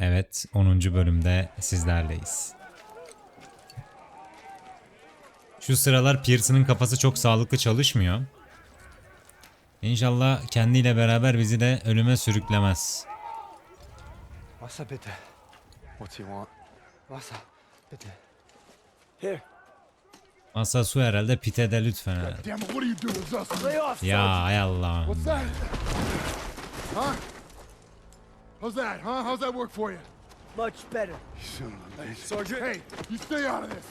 Evet 10. bölümde sizlerleyiz. Şu sıralar Pearson'ın kafası çok sağlıklı çalışmıyor. İnşallah kendiyle beraber bizi de ölüme sürüklemez. Wasser bitte. What's he want? Wasser bitte. Here. Masa su herhalde pite de lütfen. what you off. Ya hay Allah'ım. What's that? Huh? How's that, huh? How's that work for you? Much better. Bitch. Sergeant. Hey, you stay out of this.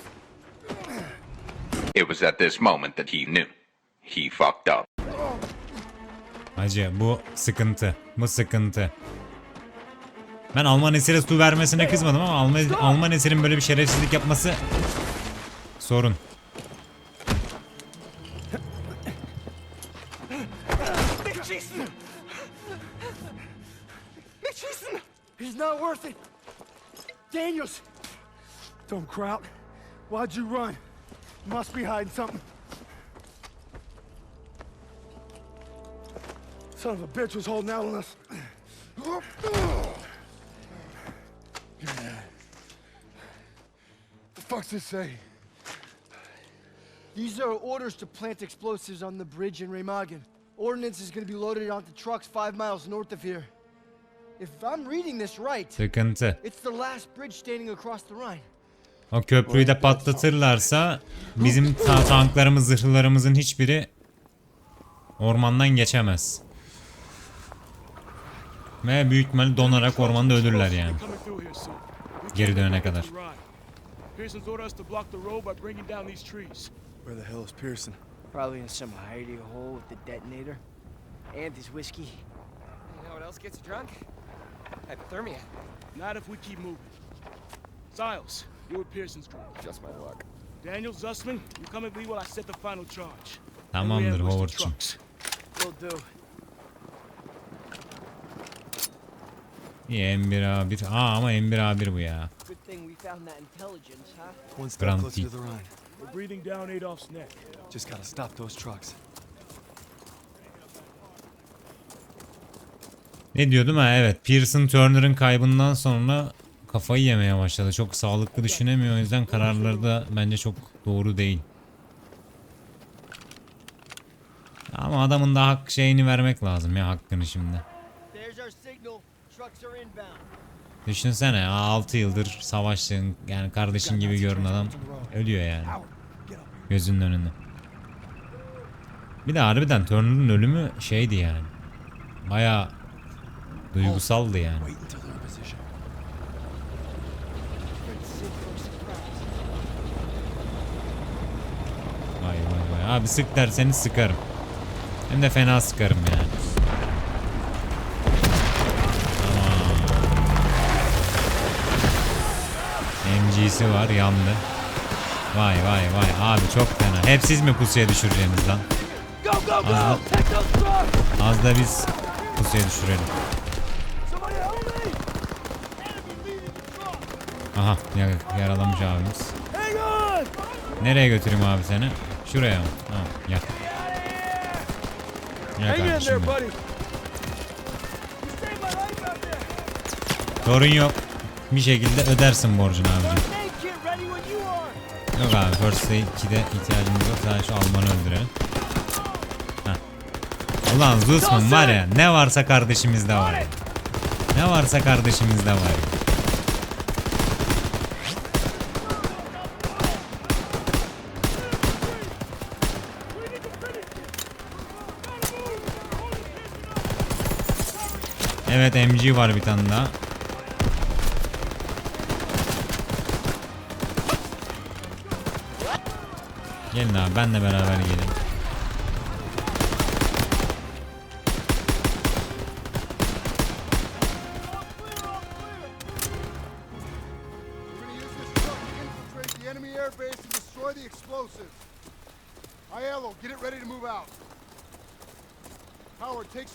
It was at this moment that he knew. He fucked up. Hacı bu sıkıntı. Bu sıkıntı. Ben Alman esire su vermesine kızmadım ama Alman, Alman esirin böyle bir şerefsizlik yapması sorun. Worth it. Daniels! Don't crowd. Why'd you run? Must be hiding something. Son of a bitch was holding out on us. The fuck's this say? These are orders to plant explosives on the bridge in Remagen. Ordnance is going to be loaded onto trucks five miles north of here. If I'm reading this right, Sıkıntı. it's the last bridge standing across the Rhine. O köprüyü de patlatırlarsa bizim ta- tanklarımız, zırhlarımızın hiçbiri ormandan geçemez. Ve büyük ihtimalle donarak ormanda ölürler yani. Geri dönene kadar. get the ride. Pearson's ordered us to block the road by bringing down these trees. Where the hell is Pearson? Probably in some hidey hole with the detonator. And his whiskey. You know what else gets you drunk? Hypothermia. Not if we keep moving. Siles, you're with Pearson's group. Just my luck. Daniel Zussman, you come with me while I set the final charge. Tamamdır Then we ambush the Howard'cığım. trucks. Will do. İyi M1A1. Aa ama M1A1 bu ya. Good thing we found that intelligence, huh? One step Grand closer to Prix. the Rhine. We're breathing down Adolf's neck. Just gotta stop those trucks. Ne diyordum ha evet Pearson Turner'ın kaybından sonra kafayı yemeye başladı. Çok sağlıklı düşünemiyor o yüzden kararları da bence çok doğru değil. Ama adamın da hak şeyini vermek lazım ya hakkını şimdi. Düşünsene 6 yıldır savaştığın yani kardeşin gibi görün adam ölüyor yani. Gözünün önünde. Bir de harbiden Turner'ın ölümü şeydi yani. Baya duygusaldı yani. Vay vay vay. Abi sık derseniz sıkarım. Hem de fena sıkarım yani. MG'si var yandı. Vay vay vay abi çok fena. Hep siz mi pusuya düşüreceksiniz lan? Az da, az da biz pusuya düşürelim. Aha ya- yaralamış abimiz. Nereye götüreyim abi seni? Şuraya mı? Tamam gel. Gel kardeşim benim. Sorun yok. Bir şekilde ödersin borcunu abicim. Yok abi First Aid 2'de ihtiyacımız yok. Sadece şu Alman'ı öldürelim. Heh. Ulan Zusman var ya ne varsa kardeşimizde var ya. Ne varsa kardeşimizde var ya. Evet MG var bir tane daha. Gelin abi benle beraber gelin.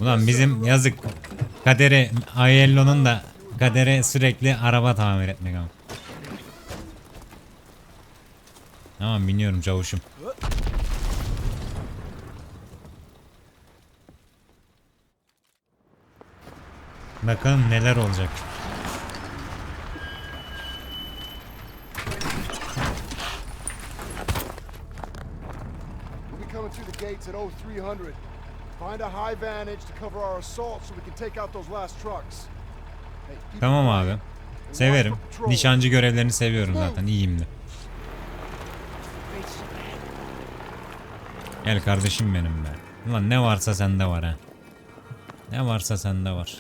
Ulan bizim yazık Kaderi Ayello'nun da kadere sürekli araba tamir etmek ama. Tamam biniyorum çavuşum. Bakalım neler olacak. We're coming through the gates at 0300. Find a high vantage to cover our assault so we can take out those last trucks. Tamam abi. Severim. Nişancı görevlerini seviyorum zaten. İyiyim de. Gel kardeşim benim be. Ulan ne varsa sende var ha. Ne varsa sende var.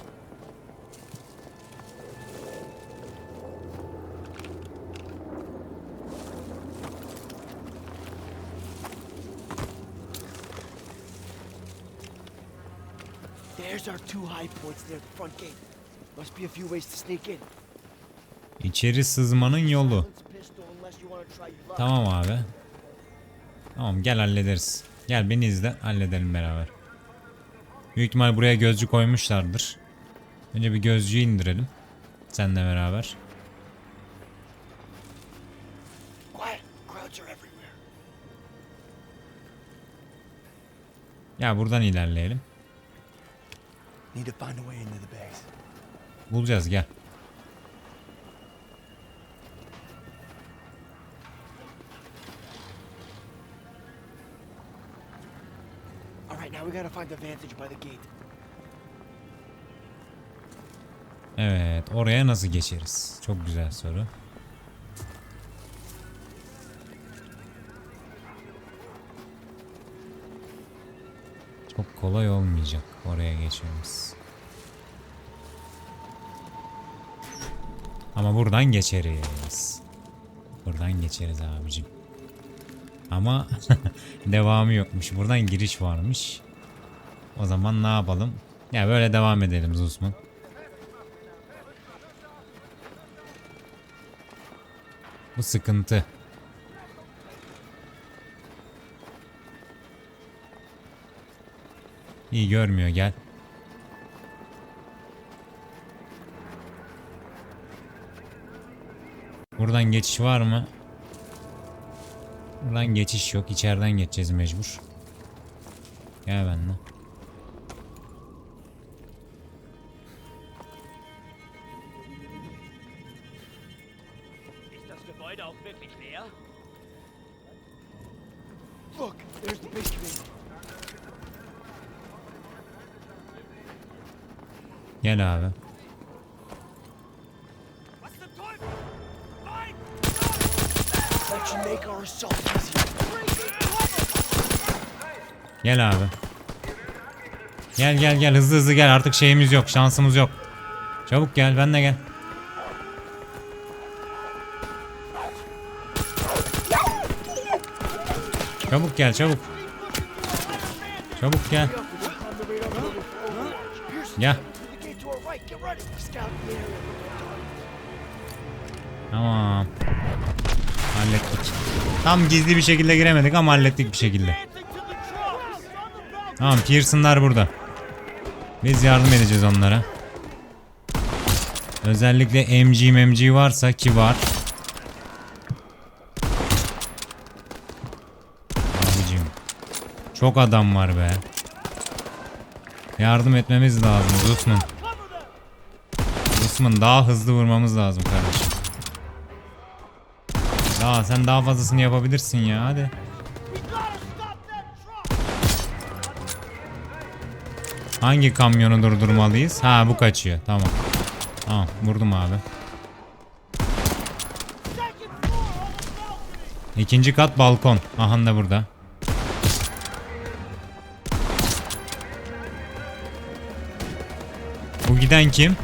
İçeri sızmanın yolu. Tamam abi. Tamam gel hallederiz. Gel beni izle halledelim beraber. Büyük ihtimal buraya gözcü koymuşlardır. Önce bir gözcüyü indirelim. Seninle beraber. Ya buradan ilerleyelim. Need to find a way into the base. Bulacağız gel. Evet oraya nasıl geçeriz? Çok güzel soru. Çok kolay olmayacak oraya geçmemiz. Ama buradan geçeriz. Buradan geçeriz abicim. Ama devamı yokmuş. Buradan giriş varmış. O zaman ne yapalım? Ya böyle devam edelim Zusman. Bu sıkıntı. İyi görmüyor gel. Buradan geçiş var mı? Buradan geçiş yok. İçeriden geçeceğiz mecbur. Gel benimle. Gel abi. Gel gel gel hızlı hızlı gel artık şeyimiz yok şansımız yok. Çabuk gel ben de gel. Çabuk gel çabuk. Çabuk gel. Gel. Tamam. Hallettik. Tam gizli bir şekilde giremedik ama hallettik bir şekilde. Tamam Pearson'lar burada. Biz yardım edeceğiz onlara. Özellikle MG MG varsa ki var. Abicim. Çok adam var be. Yardım etmemiz lazım Zusman. Zusman daha hızlı vurmamız lazım kardeşim. Daha sen daha fazlasını yapabilirsin ya hadi. Hangi kamyonu durdurmalıyız? Ha bu kaçıyor. Tamam. Tamam vurdum abi. İkinci kat balkon. Aha da burada. Bu giden kim?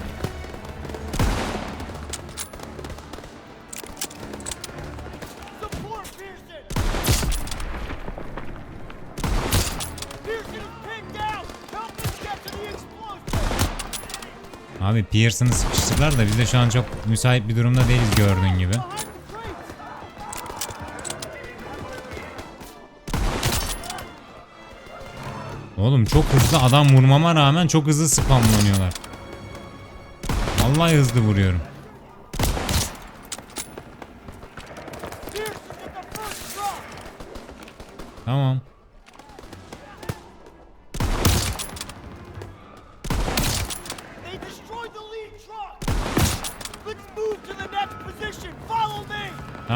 Abi Pearson'ı sıkıştırdılar da biz de şu an çok müsait bir durumda değiliz gördüğün gibi. Oğlum çok hızlı adam vurmama rağmen çok hızlı spamlanıyorlar. Vallahi hızlı vuruyorum. Tamam.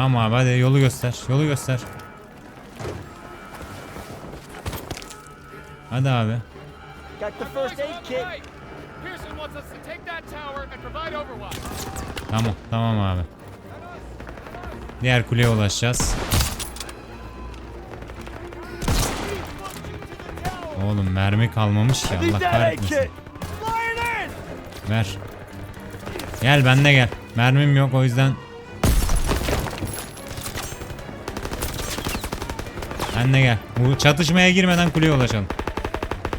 Tamam abi hadi yolu göster. Yolu göster. Hadi abi. Tamam tamam abi. Diğer kuleye ulaşacağız. Oğlum mermi kalmamış ki Allah kahretmesin. Ver. Gel ben de gel. Mermim yok o yüzden. De gel. Bu çatışmaya girmeden kuleye ulaşalım.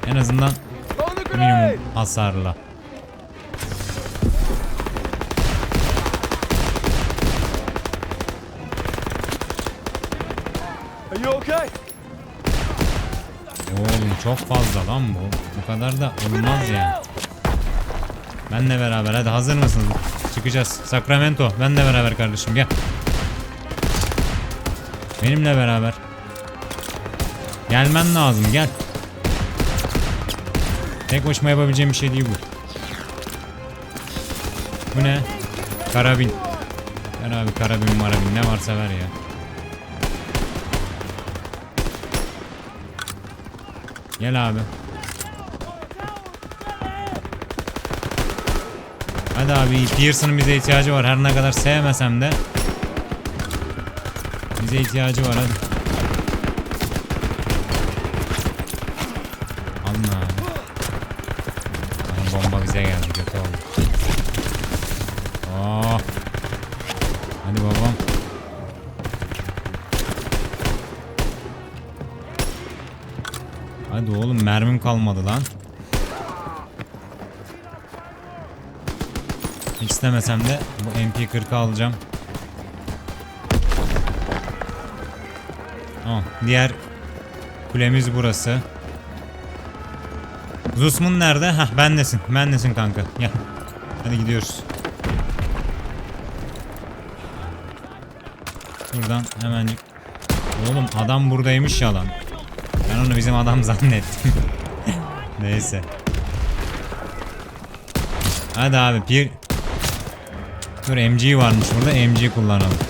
En azından minimum hasarla. Oğlum çok fazla lan bu. Bu kadar da olmaz yani. Benle beraber hadi hazır mısınız? Çıkacağız. Sacramento benle beraber kardeşim gel. Benimle beraber. Gelmen lazım gel. Tek başıma yapabileceğim bir şey değil bu. Bu ne? Karabin. Ver abi karabin marabin ne varsa ver ya. Gel abi. Hadi abi Pearson'ın bize ihtiyacı var. Her ne kadar sevmesem de. Bize ihtiyacı var hadi. Abi. Lan bomba bize geldi kötü oldu. Oh. Hadi babam. Hadi oğlum mermim kalmadı lan. Hiç istemesem de bu MP40'ı alacağım. Tamam. Diğer kulemiz burası. Zusmun nerede? Hah bendesin. Bendesin kanka. Gel. Hadi gidiyoruz. Buradan hemencik. Oğlum adam buradaymış ya lan. Ben onu bizim adam zannettim. Neyse. Hadi abi bir Dur MG varmış burada MG kullanalım.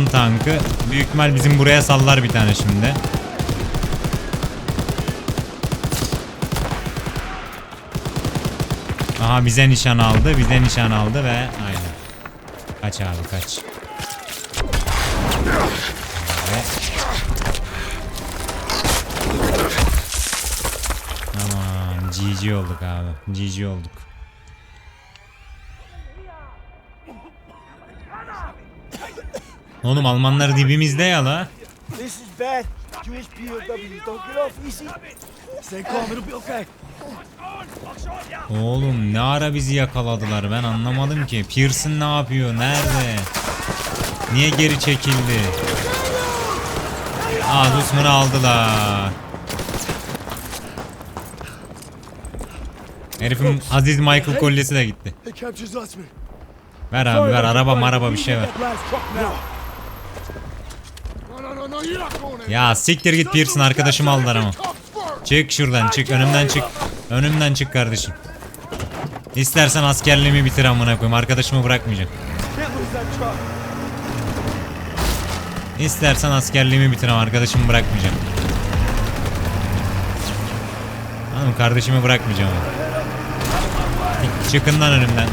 Düşman tankı büyük ihtimal bizim buraya sallar bir tane şimdi. Aha bize nişan aldı, bize nişan aldı ve aynen. Kaç abi kaç. Ve... Tamam GG olduk abi. GG olduk. Oğlum Almanlar dibimizde ya la. Oğlum ne ara bizi yakaladılar ben anlamadım ki. Pearson ne yapıyor? Nerede? Niye geri çekildi? Aa Zusman'ı aldılar. Herifin Aziz Michael kolyesi de gitti. Ver abi ver araba maraba bir şey ver. That last truck now. No, no, no, no, you're not going in. Ya siktir git Pearson arkadaşım aldılar ama. Çık şuradan çık önümden çık. Önümden çık kardeşim. İstersen askerliğimi bitir amına koyayım arkadaşımı bırakmayacağım. İstersen askerliğimi bitir ama arkadaşımı bırakmayacağım. Hanım kardeşimi bırakmayacağım. Çıkın lan önümden.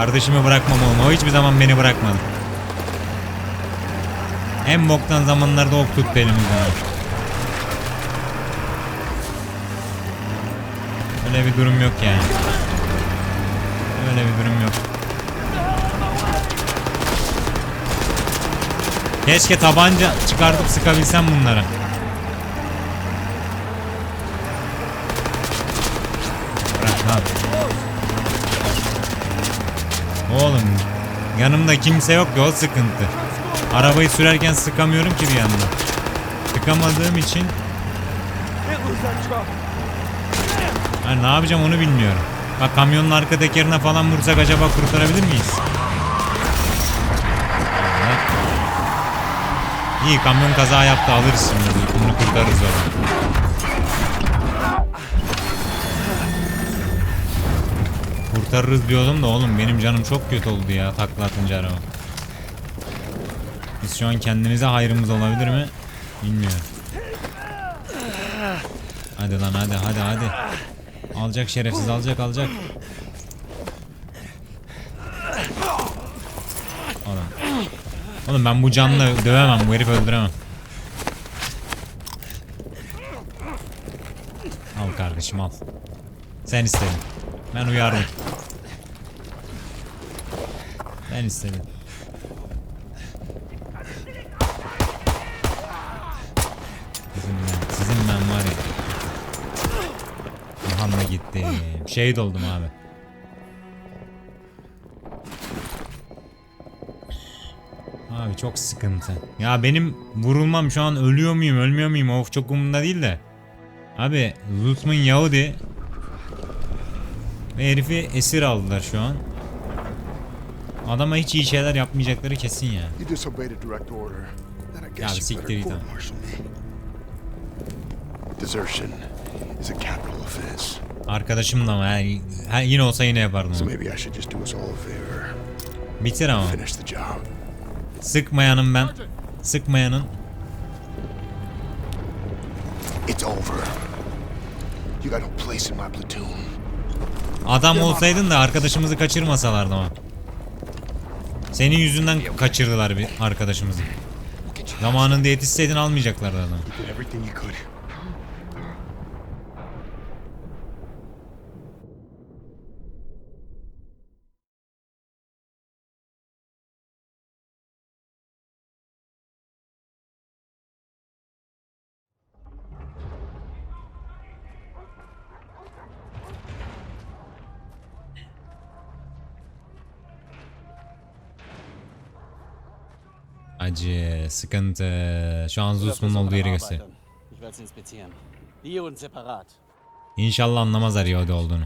Kardeşimi bırakmam oğlum. O hiçbir zaman beni bırakmadı. En boktan zamanlarda ok tuttu elimizden. Öyle bir durum yok yani. Öyle bir durum yok. Keşke tabanca çıkartıp sıkabilsem bunlara. Bırak lan. Oğlum yanımda kimse yok ya o sıkıntı. Arabayı sürerken sıkamıyorum ki bir yandan. Sıkamadığım için. Ha, ne yapacağım onu bilmiyorum. Bak kamyonun arka tekerine falan vursak acaba kurtarabilir miyiz? Evet. İyi kamyon kaza yaptı alırız şimdi. Bunu kurtarırız oradan. Kurtarırız diyordum da oğlum benim canım çok kötü oldu ya takla atınca araba. Biz şu an kendimize hayrımız olabilir mi? Bilmiyorum. Hadi lan hadi hadi hadi. Alacak şerefsiz alacak alacak. Oğlum. Oğlum ben bu canla dövemem bu herifi öldüremem. Al kardeşim al. Sen istedin. Ben uyardım. Ben istedim. Sizin ben, sizin ben var ya. Aha gitti. Şehit oldum abi. Abi çok sıkıntı. Ya benim vurulmam şu an ölüyor muyum ölmüyor muyum of çok umurumda değil de. Abi Lutman Yahudi ve herifi esir aldılar şu an. Adama hiç iyi şeyler yapmayacakları kesin ya. Ya bir siktir git. Desertion is a capital offense. Arkadaşım da ama yani, ha, yine olsa yine yapardım So maybe I should just do us all a favor. Bitir ama. Finish the job. Sıkmayanım ben. Sıkmayanın. It's over. You got no place in my platoon. Adam olsaydın da arkadaşımızı kaçırmasalardı ama. Senin yüzünden kaçırdılar bir arkadaşımızı. Zamanında yetişseydin almayacaklardı adamı. Acı, sıkıntı. Şu an Zusman'ın olduğu yeri göster. İnşallah anlamazlar Yahudi olduğunu.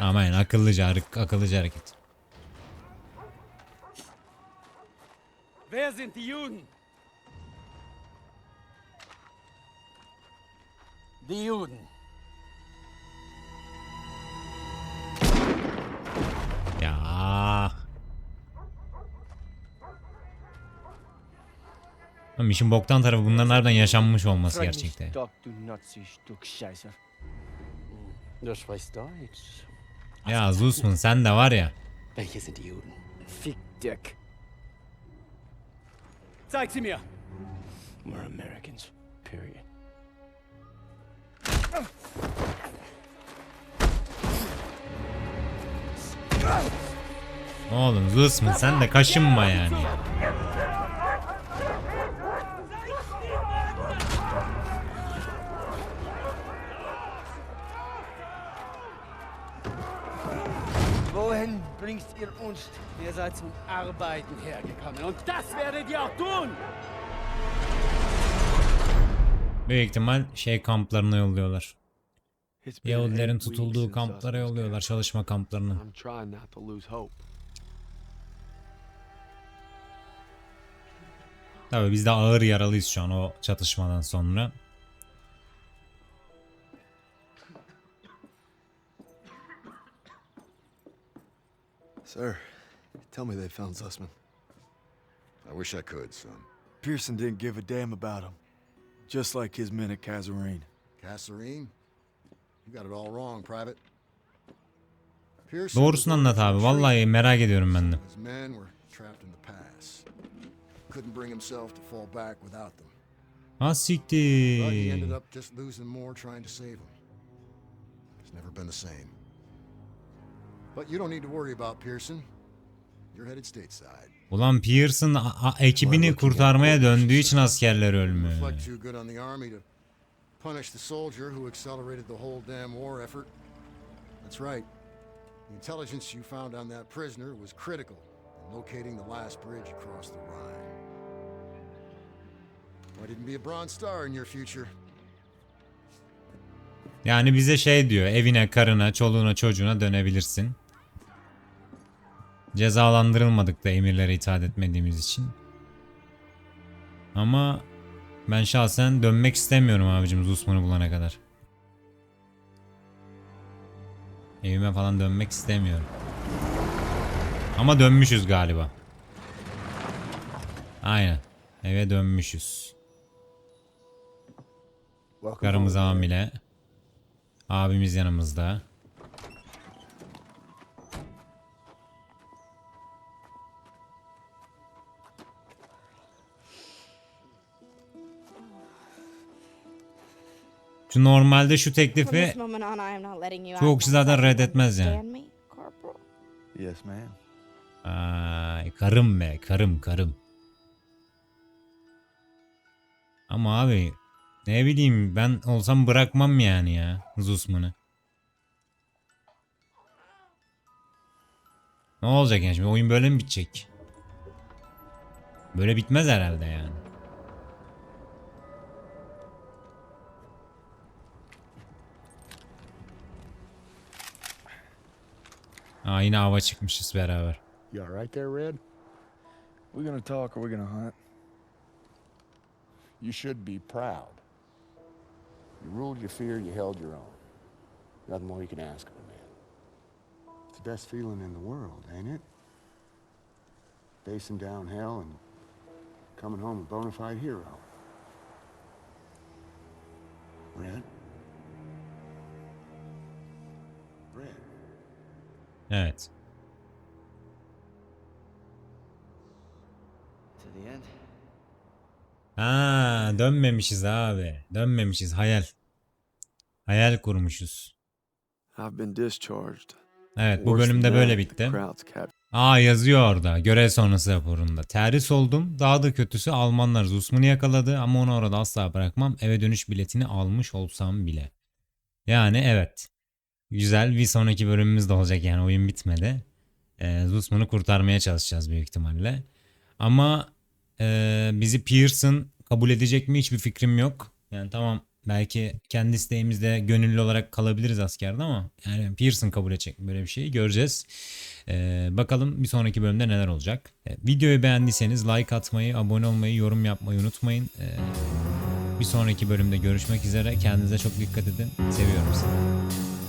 Aman akıllıca, ak- akıllıca hareket. Wer sind die Juden? Die Juden. Oğlum işin boktan tarafı bunların nereden yaşanmış olması gerçekte. Ya Zusman sen de var ya. Fick Dirk. Zeig sie mir! We're Americans. Period. Oğlum Zusman sen de kaşınma yani. Bringst ihr uns? Ihr seid zum Arbeiten hergekommen und das werdet ihr auch tun! Büyük ihtimal şey kamplarına yolluyorlar. Yahudilerin tutulduğu kamplara yolluyorlar, çalışma kamplarına. Tabii biz de ağır yaralıyız şu an o çatışmadan sonra. Sir, tell me they found Zussman. I wish I could, son. Pearson didn't give a damn about him. Just like his men at Kazarine. Kasserine? You got it all wrong, Private. Pearson Doğrusunu was anlat abi. retreat. Vallahi merak ediyorum ben de. His men were trapped in the pass. Couldn't bring himself to fall back without them. Ha But he ended siktir. But you don't need to worry about Pearson. You're headed stateside. Ulan Pearson ekibini kurtarmaya döndüğü için askerler ölmüyor. Punish the soldier who accelerated the whole damn war effort. That's right. The intelligence you found on that prisoner was critical in locating the last bridge across the Rhine. Why didn't be a Bronze Star in your future? Yani bize şey diyor evine, karına, çoluğuna, çocuğuna dönebilirsin. Cezalandırılmadık da emirlere itaat etmediğimiz için. Ama ben şahsen dönmek istemiyorum abicim Zusman'ı bulana kadar. Evime falan dönmek istemiyorum. Ama dönmüşüz galiba. Aynen. Eve dönmüşüz. Karımız hamile. Abimiz yanımızda. Şu normalde şu teklifi çoğu kişi zaten reddetmez yani. Yes, ma'am. Ay karım be karım karım. Ama abi ne bileyim ben olsam bırakmam yani ya Zusman'ı. Ne olacak yani şimdi oyun böyle mi bitecek? Böyle bitmez herhalde yani. Aa yine ava çıkmışız beraber. You all right there, Red? We're gonna talk or we're gonna hunt? You should be proud. You ruled your fear, you held your own. Nothing more you can ask of a man. It's the best feeling in the world, ain't it? Facing down hell and coming home a bona fide hero. Red? Red? Evet. Ha, dönmemişiz abi. Dönmemişiz hayal. Hayal kurmuşuz. I've been discharged. Evet bu bölümde böyle bitti. Aa yazıyor orada görev sonrası raporunda. Terhis oldum. Daha da kötüsü Almanlar Zusman'ı yakaladı ama onu orada asla bırakmam. Eve dönüş biletini almış olsam bile. Yani evet. Güzel bir sonraki bölümümüz de olacak yani oyun bitmedi. Ee, Zusman'ı kurtarmaya çalışacağız büyük ihtimalle. Ama e, bizi Pearson kabul edecek mi hiçbir fikrim yok. Yani tamam belki kendi isteğimizde gönüllü olarak kalabiliriz askerde ama yani Pearson kabul edecek böyle bir şeyi göreceğiz. Ee, bakalım bir sonraki bölümde neler olacak. Ee, videoyu beğendiyseniz like atmayı, abone olmayı, yorum yapmayı unutmayın. Ee, bir sonraki bölümde görüşmek üzere. Kendinize çok dikkat edin. Seviyorum sizi.